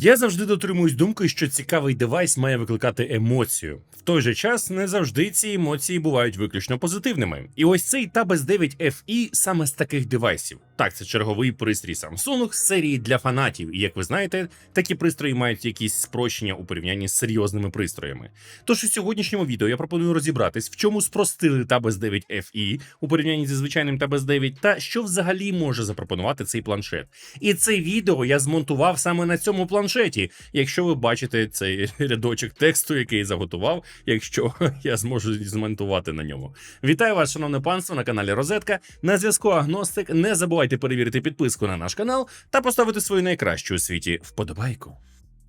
Я завжди дотримуюсь думки, що цікавий девайс має викликати емоцію. В той же час не завжди ці емоції бувають виключно позитивними. І ось цей Tab S9 FE саме з таких девайсів. Так, це черговий пристрій Samsung з серії для фанатів. І як ви знаєте, такі пристрої мають якісь спрощення у порівнянні з серйозними пристроями. Тож у сьогоднішньому відео я пропоную розібратись, в чому спростили Tab S9 FE у порівнянні зі звичайним Tab S9 та що взагалі може запропонувати цей планшет. І це відео я змонтував саме на цьому планшеті. Якщо ви бачите цей рядочок тексту, який заготував, якщо я зможу змонтувати на ньому. Вітаю вас, шановне панство, на каналі Розетка. На зв'язку Агностик. Не забувайте перевірити підписку на наш канал та поставити свою найкращу у світі вподобайку.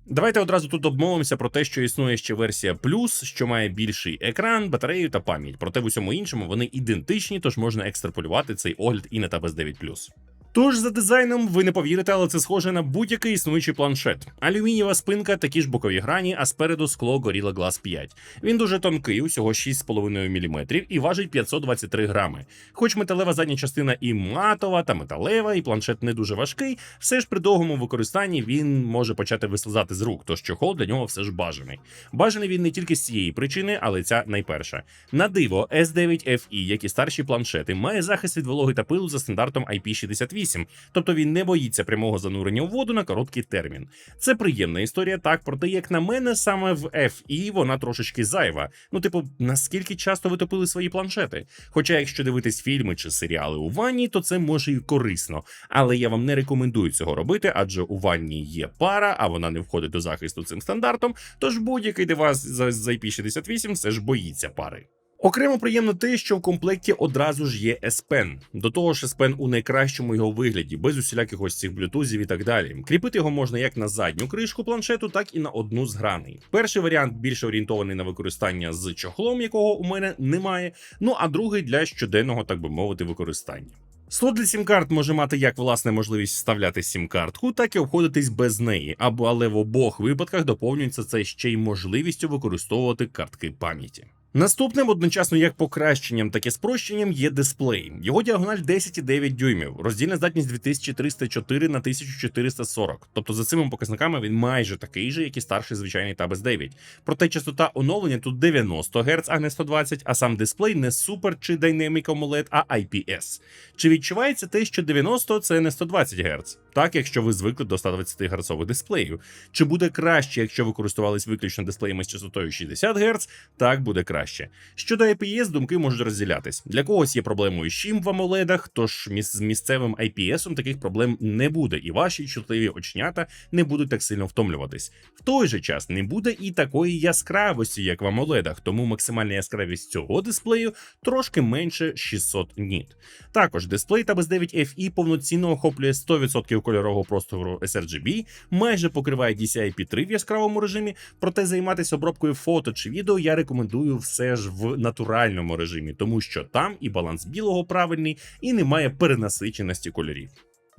Давайте одразу тут обмовимося про те, що існує ще версія плюс, що має більший екран, батарею та пам'ять. Проте в усьому іншому вони ідентичні, тож можна екстраполювати цей огляд і на Tab S9 Тож за дизайном ви не повірите, але це схоже на будь-який існуючий планшет. Алюмінієва спинка, такі ж бокові грані, а спереду скло Gorilla Glass 5. Він дуже тонкий, усього 6,5 мм і важить 523 грами. Хоч металева задня частина і матова та металева, і планшет не дуже важкий, все ж при довгому використанні він може почати вислизати з рук, тож чохол для нього все ж бажаний. Бажаний він не тільки з цієї причини, але ця найперша. На диво, S9 FE, як і старші планшети, має захист від вологи та пилу за стандартом IP68. Тобто він не боїться прямого занурення у воду на короткий термін. Це приємна історія, так проте, як на мене, саме в FE вона трошечки зайва. Ну, типу, наскільки часто ви топили свої планшети? Хоча, якщо дивитись фільми чи серіали у ванні, то це може і корисно. Але я вам не рекомендую цього робити, адже у ванні є пара, а вона не входить до захисту цим стандартом. Тож будь-який девайс з з IP68 все ж боїться пари. Окремо приємно те, що в комплекті одразу ж є S Pen. До того ж, S Pen у найкращому його вигляді, без усіляких ось цих блютузів і так далі. Кріпити його можна як на задню кришку планшету, так і на одну з граней. Перший варіант більше орієнтований на використання з чохлом, якого у мене немає. Ну а другий для щоденного, так би мовити, використання. Слот для сім-карт може мати як власне можливість вставляти сім-картку, так і обходитись без неї, або але в обох випадках доповнюється це ще й можливістю використовувати картки пам'яті. Наступним одночасно як покращенням, так і спрощенням є дисплей. Його діагональ 10,9 дюймів, роздільна здатність 2304 на 1440. Тобто за цими показниками він майже такий же, як і старший звичайний Tab S9. Проте частота оновлення тут 90 Гц, а не 120, а сам дисплей не Super чи Dynamic AMOLED, а IPS. Чи відчувається те, що 90 це не 120 Гц? Так, якщо ви звикли до 120 Гц дисплеїв. Чи буде краще, якщо ви користувались виключно дисплеями з частотою 60 Гц? Так буде краще. Щодо IPS, думки можуть розділятись. Для когось є проблемою з чим в AMOLED, тож з місцевим IPS таких проблем не буде, і ваші чутливі очнята не будуть так сильно втомлюватись. В той же час не буде і такої яскравості, як в AMOLED, тому максимальна яскравість цього дисплею трошки менше 600 ніт. Також дисплей Tab S9 FE повноцінно охоплює 100% кольорового простору sRGB, майже покриває DCI-P3 в яскравому режимі, проте займатися обробкою фото чи відео я рекомендую все ж в натуральному режимі, тому що там і баланс білого правильний, і немає перенасиченості кольорів.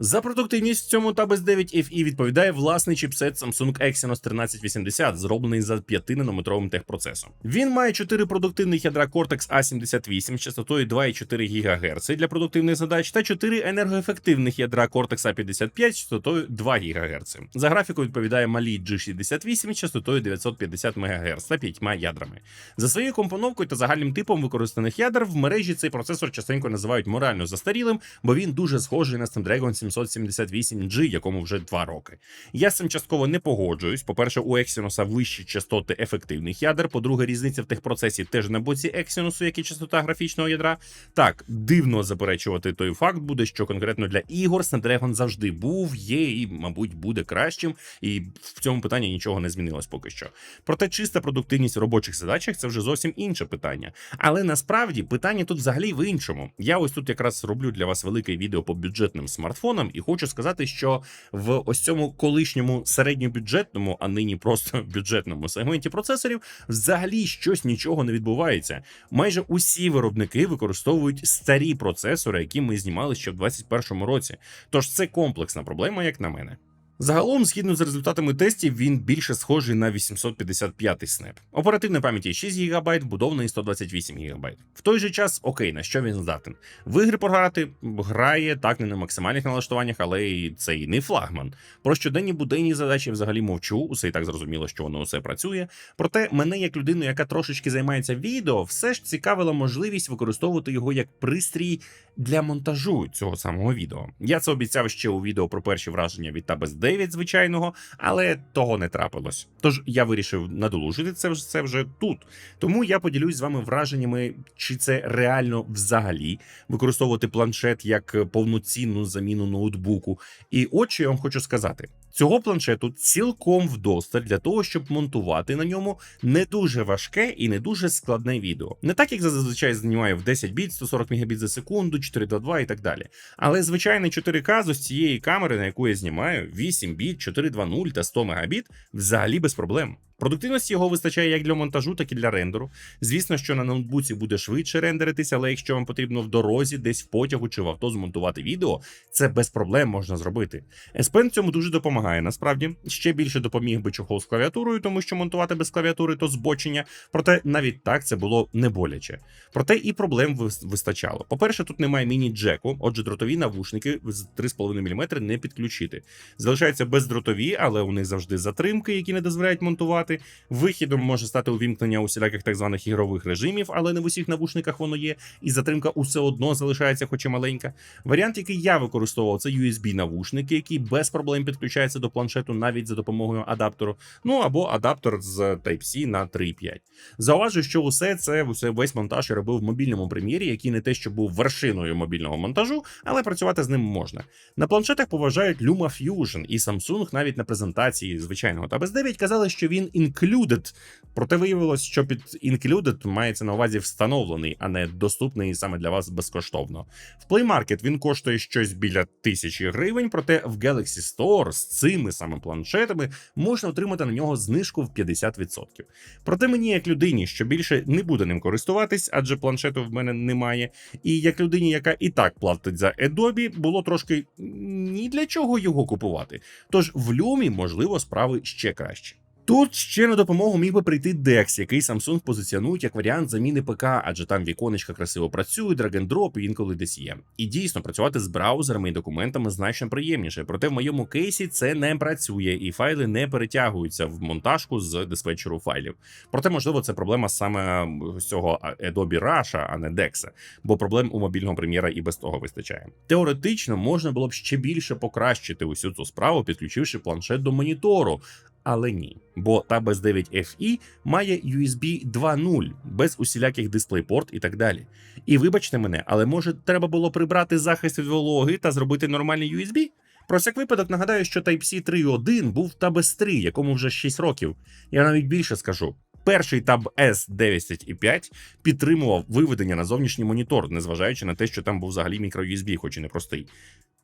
За продуктивність в цьому Tab S9 FE відповідає власний чіпсет Samsung Exynos 1380, зроблений за 5-нанометровим техпроцесом. Він має 4 продуктивних ядра Cortex A78 з частотою 2,4 ГГц для продуктивних задач та 4 енергоефективних ядра Cortex A55 з частотою 2 ГГц. За графіку відповідає малі G68 з частотою 950 МГц та 5 ядрами. За своєю компоновкою та загальним типом використаних ядер в мережі цей процесор частенько називають морально застарілим, бо він дуже схожий на Snapdragon 778G, якому вже 2 роки. Я з цим частково не погоджуюсь. По-перше, у Exynos вищі частоти ефективних ядер. По-друге, різниця в техпроцесі теж на боці Exynos, як і частота графічного ядра. Так, дивно заперечувати той факт буде, що конкретно для ігор Snapdragon завжди був, є і, мабуть, буде кращим. І в цьому питанні нічого не змінилось поки що. Проте чиста продуктивність в робочих задачах це вже зовсім інше питання. Але насправді питання тут взагалі в іншому. Я ось тут якраз роблю для вас велике відео по бюджетним смартфонам, і хочу сказати, що в ось цьому колишньому середньобюджетному, а нині просто бюджетному сегменті процесорів взагалі щось нічого не відбувається. Майже усі виробники використовують старі процесори, які ми знімали ще в 2021 році. Тож це комплексна проблема, як на мене. Загалом, згідно з результатами тестів, він більше схожий на 855 снеп. Оперативної пам'яті 6 ГБ, вбудованої 128 ГБ. В той же час, окей, на що він здатен? В ігри пограти грає так не на максимальних налаштуваннях, але і це і не флагман. Про щоденні буденні задачі взагалі мовчу, усе і так зрозуміло, що воно усе працює. Проте мене, як людину, яка трошечки займається відео, все ж цікавила можливість використовувати його як пристрій для монтажу цього самого відео. Я це обіцяв ще у відео про перші враження від Tabes 9 звичайного, але того не трапилось. Тож я вирішив надолужити це вже вже тут. Тому я поділюсь з вами враженнями, чи це реально взагалі використовувати планшет як повноцінну заміну ноутбуку. І от що я вам хочу сказати: цього планшету цілком вдосталь для того, щоб монтувати на ньому не дуже важке і не дуже складне відео. Не так, як зазвичай знімаю в 10 біт, 140 Мбіт за секунду, 422 і так далі. Але звичайне 4К з цієї камери, на яку я знімаю, 8 біт, 420 та 100 мегабіт, взагалі без проблем. Продуктивності його вистачає як для монтажу, так і для рендеру. Звісно, що на ноутбуці буде швидше рендеритися, але якщо вам потрібно в дорозі, десь в потягу чи в авто змонтувати відео, це без проблем можна зробити. S Pen цьому дуже допомагає. Насправді ще більше допоміг би чохол з клавіатурою, тому що монтувати без клавіатури то збочення. Проте навіть так це було не боляче. Проте і проблем вистачало. По-перше, тут немає міні-джеку, отже, дротові навушники з 3,5 мм не підключити. Залишаються бездротові, але у них завжди затримки, які не дозволяють монтувати. Вихідом може стати увімкнення усіляких так званих ігрових режимів, але не в усіх навушниках воно є, і затримка усе одно залишається, хоч і маленька. Варіант, який я використовував, це USB-навушники, які без проблем підключаються до планшету навіть за допомогою адаптеру. Ну або адаптер з Type-C на 3.5. Зауважу, що усе це усе весь монтаж я робив в мобільному прем'єрі, який не те, що був вершиною мобільного монтажу, але працювати з ним можна. На планшетах поважають LumaFusion, і Samsung навіть на презентації звичайного Tabs 9 казали, що він included. Проте виявилось, що під included мається на увазі встановлений, а не доступний саме для вас безкоштовно. В Play Market він коштує щось біля тисячі гривень, проте в Galaxy Store з цими саме планшетами можна отримати на нього знижку в 50%. Проте мені, як людині, що більше не буде ним користуватись, адже планшету в мене немає. І як людині, яка і так платить за Adobe, було трошки ні для чого його купувати. Тож в Lumі, можливо, справи ще краще. Тут ще на допомогу міг би прийти DeX, який Samsung позиціонують як варіант заміни ПК, адже там віконечка красиво працює, drag-and-drop і інколи десь є. І дійсно працювати з браузерами і документами значно приємніше. Проте в моєму кейсі це не працює, і файли не перетягуються в монтажку з диспетчеру файлів. Проте, можливо, це проблема саме цього Adobe Rush, а не DeX, бо проблем у мобільного прем'єра і без того вистачає. Теоретично можна було б ще більше покращити усю цю справу, підключивши планшет до монітору. Але ні, бо Tabes 9 FE має USB 2.0 без усіляких DisplayPort і так далі. І вибачте мене, але може треба було прибрати захист від вологи та зробити нормальний USB? Про всяк випадок нагадаю, що Type-C 3.1 був в Tabes 3, якому вже 6 років. Я навіть більше скажу. Перший Tab S 9.5 підтримував виведення на зовнішній монітор, незважаючи на те, що там був взагалі мікро-USB, хоч і не простий.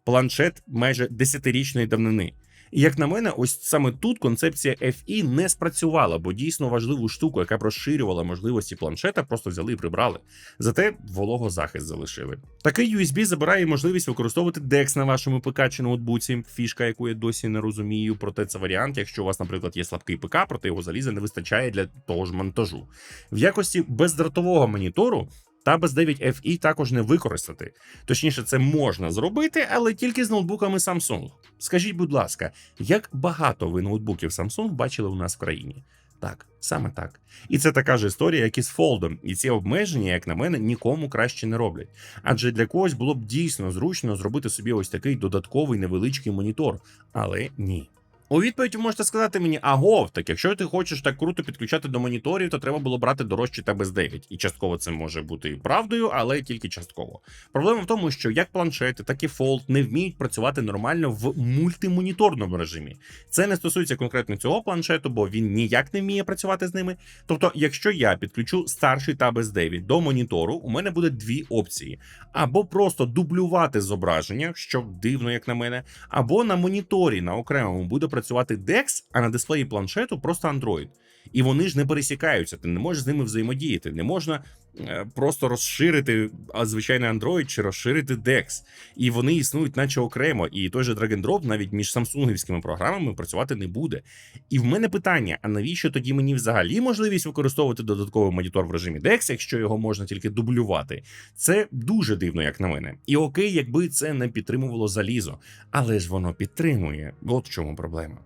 Планшет майже 10-річної давнини. І як на мене, ось саме тут концепція FE не спрацювала, бо дійсно важливу штуку, яка б розширювала можливості планшета, просто взяли і прибрали. Зате вологозахист залишили. Такий USB забирає можливість використовувати DeX на вашому ПК чи ноутбуці. Фішка, яку я досі не розумію. Проте це варіант, якщо у вас, наприклад, є слабкий ПК, проте його заліза не вистачає для того ж монтажу. В якості бездротового монітору. Tabes 9 FE також не використати. Точніше, це можна зробити, але тільки з ноутбуками Samsung. Скажіть, будь ласка, як багато ви ноутбуків Samsung бачили у нас в країні? Так, саме так. І це така ж історія, як і з Fold. І ці обмеження, як на мене, нікому краще не роблять. Адже для когось було б дійсно зручно зробити собі ось такий додатковий невеличкий монітор, але ні. У відповідь ви можете сказати мені, агов, так якщо ти хочеш так круто підключати до моніторів, то треба було брати дорожче Tabes 9. І частково це може бути правдою, але тільки частково. Проблема в тому, що як планшети, так і Fold не вміють працювати нормально в мультимоніторному режимі. Це не стосується конкретно цього планшету, бо він ніяк не вміє працювати з ними. Тобто, якщо я підключу старший Tabes 9 до монітору, у мене буде дві опції: або просто дублювати зображення, що дивно, як на мене, або на моніторі на окремому буде працювати DeX, а на дисплеї планшету просто Android. І вони ж не пересікаються, ти не можеш з ними взаємодіяти, не можна просто розширити звичайний Android чи розширити DeX. І вони існують, наче окремо. І той же Drag and Drop навіть між самсунгівськими програмами працювати не буде. І в мене питання: а навіщо тоді мені взагалі можливість використовувати додатковий монітор в режимі DeX, якщо його можна тільки дублювати? Це дуже дивно, як на мене. І окей, якби це не підтримувало залізо, але ж воно підтримує. От в чому проблема.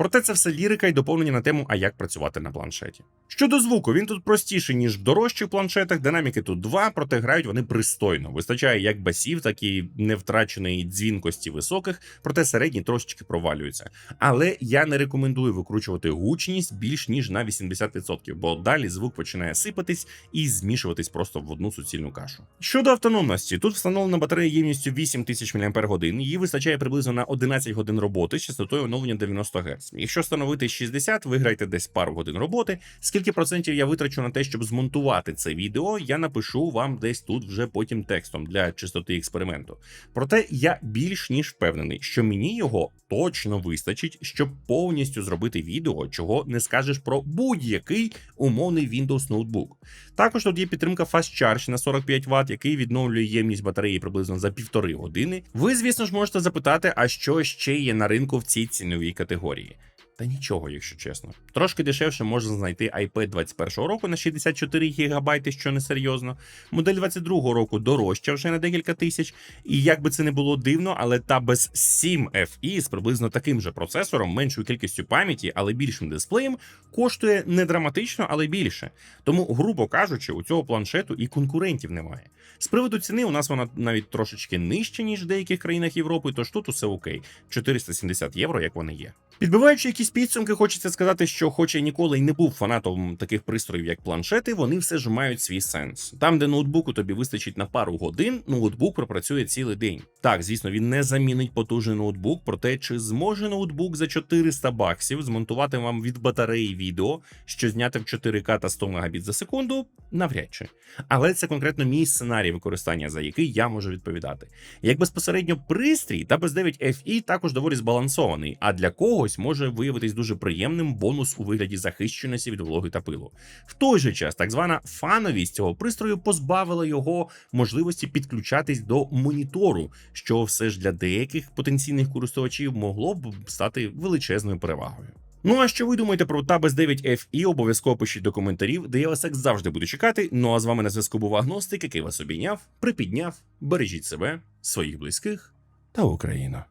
Проте це все лірика і доповнення на тему, а як працювати на планшеті. Щодо звуку, він тут простіший, ніж в дорожчих планшетах. Динаміки тут два, проте грають вони пристойно. Вистачає як басів, так і невтраченої дзвінкості високих, проте середні трошечки провалюються. Але я не рекомендую викручувати гучність більш ніж на 80%, бо далі звук починає сипатись і змішуватись просто в одну суцільну кашу. Щодо автономності, тут встановлена батарея ємністю 8000 мАч, її вистачає приблизно на 11 годин роботи з частотою оновлення 90 Гц. Якщо встановити 60, виграйте десь пару годин роботи. Скільки процентів я витрачу на те, щоб змонтувати це відео, я напишу вам десь тут вже потім текстом для чистоти експерименту. Проте я більш ніж впевнений, що мені його точно вистачить, щоб повністю зробити відео, чого не скажеш про будь-який умовний Windows ноутбук. Також тут є підтримка Fast Charge на 45 Вт, який відновлює ємність батареї приблизно за півтори години. Ви, звісно ж, можете запитати, а що ще є на ринку в цій ціновій категорії. Та нічого, якщо чесно. Трошки дешевше можна знайти iPad 21 року на 64 ГБ, що не серйозно. Модель 22 року дорожча вже на декілька тисяч. І як би це не було дивно, але та без 7 FE з приблизно таким же процесором, меншою кількістю пам'яті, але більшим дисплеєм, коштує не драматично, але більше. Тому, грубо кажучи, у цього планшету і конкурентів немає. З приводу ціни у нас вона навіть трошечки нижча, ніж в деяких країнах Європи, тож тут усе окей. 470 євро, як вони є. Підбиваючи якісь підсумки, хочеться сказати, що, хоч я ніколи й не був фанатом таких пристроїв, як планшети, вони все ж мають свій сенс. Там, де ноутбуку тобі вистачить на пару годин, ноутбук пропрацює цілий день. Так, звісно, він не замінить потужний ноутбук, проте чи зможе ноутбук за 400 баксів змонтувати вам від батареї відео, що зняти в 4К та 100 Мбіт за секунду, навряд чи. Але це конкретно мій сценарій використання, за який я можу відповідати. Як безпосередньо пристрій, та без 9 FE також доволі збалансований, а для когось може виявитись дуже приємним бонус у вигляді захищеності від вологи та пилу. В той же час так звана фановість цього пристрою позбавила його можливості підключатись до монітору, що все ж для деяких потенційних користувачів могло б стати величезною перевагою. Ну а що ви думаєте про Tabes 9 FE, обов'язково пишіть до коментарів, де я вас як завжди буду чекати. Ну а з вами на зв'язку був Агностик, який вас обійняв, припідняв. Бережіть себе, своїх близьких та Україну.